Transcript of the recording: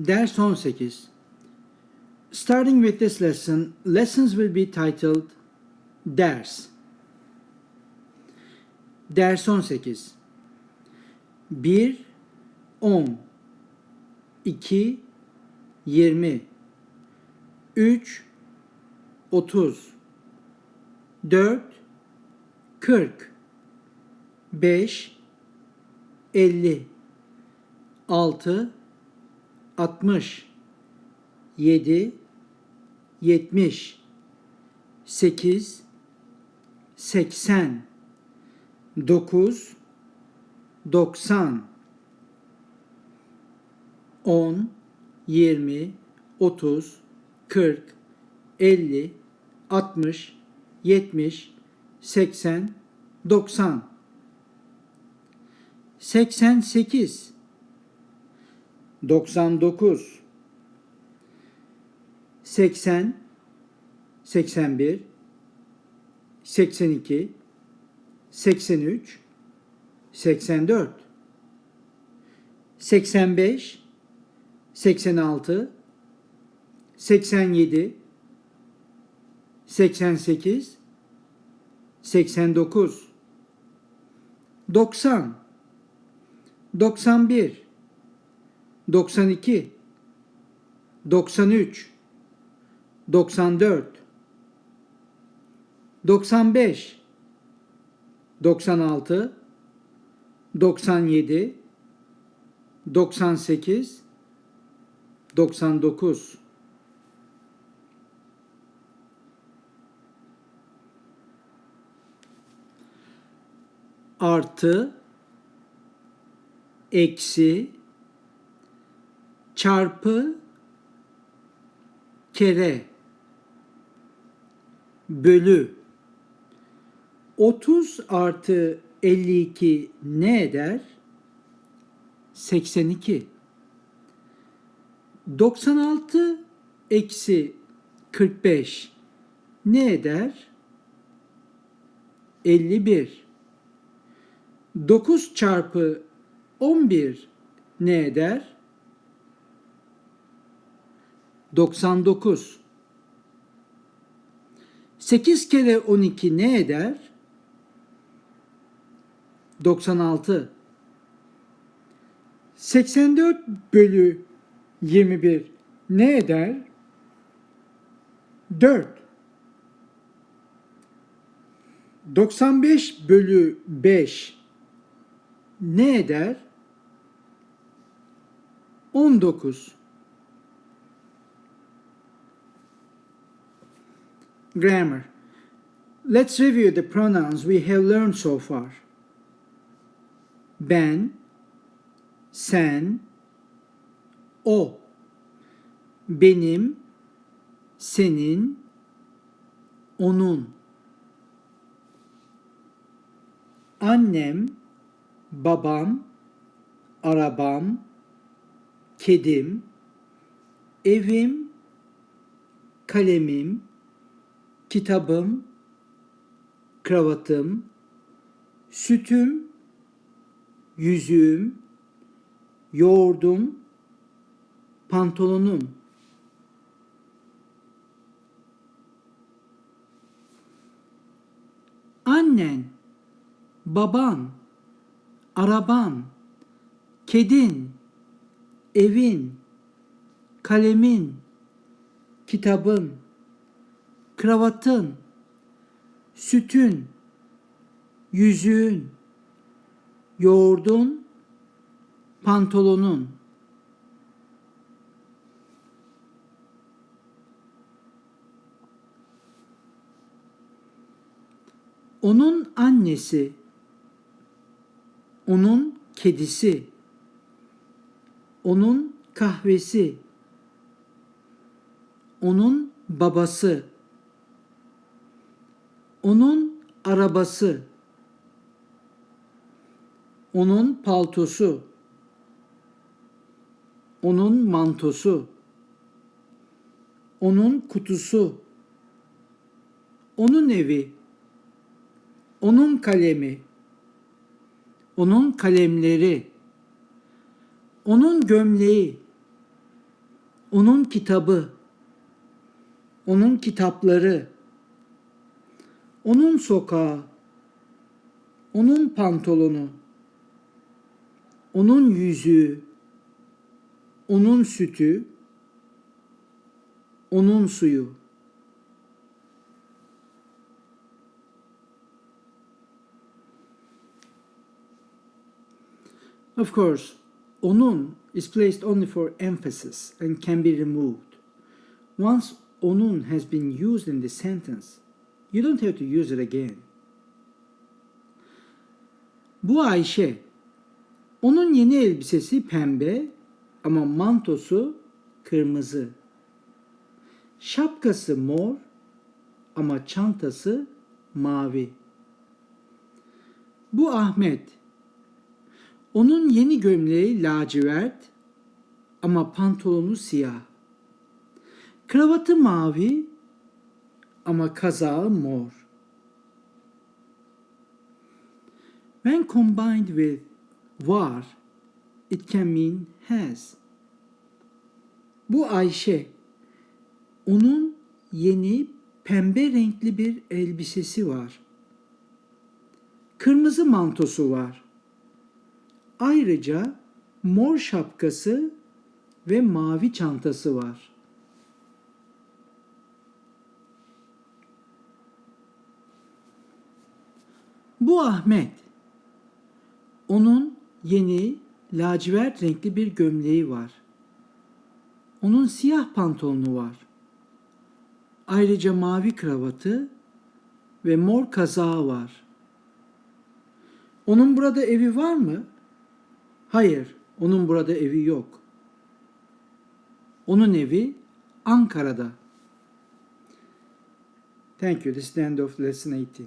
Ders 18. Starting with this lesson, lessons will be titled Ders. Ders 18. 1 10 2 20 3 30 4 40 5 50 6 60 7 70 8 80 9 90 10 20 30 40 50 60 70 80 90 88 99 80 81 82 83 84 85 86 87 88 89 90 91 92 93 94 95 96 97 98 99 artı eksi çarpı kere bölü 30 artı 52 ne eder? 82. 96 eksi 45 ne eder? 51. 9 çarpı 11 ne eder? 99. 8 kere 12 ne eder? 96. 84 bölü 21 ne eder? 4. 95 bölü 5 ne eder? 19. Grammar. Let's review the pronouns we have learned so far. Ben, sen, o. Benim, senin, onun. Annem, babam, arabam, kedim, evim, kalemim, kitabım, kravatım, sütüm, yüzüğüm, yoğurdum, pantolonum. Annen, baban, araban, kedin, evin, kalemin, kitabın, kravatın, sütün, yüzüğün, yoğurdun, pantolonun. Onun annesi, onun kedisi, onun kahvesi, onun babası, onun arabası, onun paltosu, onun mantosu, onun kutusu, onun evi, onun kalemi, onun kalemleri, onun gömleği, Onun kitabı. Onun kitapları. Onun sokağı. Onun pantolonu. Onun yüzüğü. Onun sütü. Onun suyu. Of course, onun is placed only for emphasis and can be removed. Once onun has been used in the sentence, you don't have to use it again. Bu Ayşe. Onun yeni elbisesi pembe ama mantosu kırmızı. Şapkası mor ama çantası mavi. Bu Ahmet. Onun yeni gömleği lacivert ama pantolonu siyah. Kravatı mavi ama kazağı mor. When combined with var, it can mean has. Bu Ayşe. Onun yeni pembe renkli bir elbisesi var. Kırmızı mantosu var. Ayrıca mor şapkası ve mavi çantası var. Bu Ahmet. Onun yeni lacivert renkli bir gömleği var. Onun siyah pantolonu var. Ayrıca mavi kravatı ve mor kazağı var. Onun burada evi var mı? Hayır, onun burada evi yok. Onun evi Ankara'da. Thank you. This is the end of lesson 18.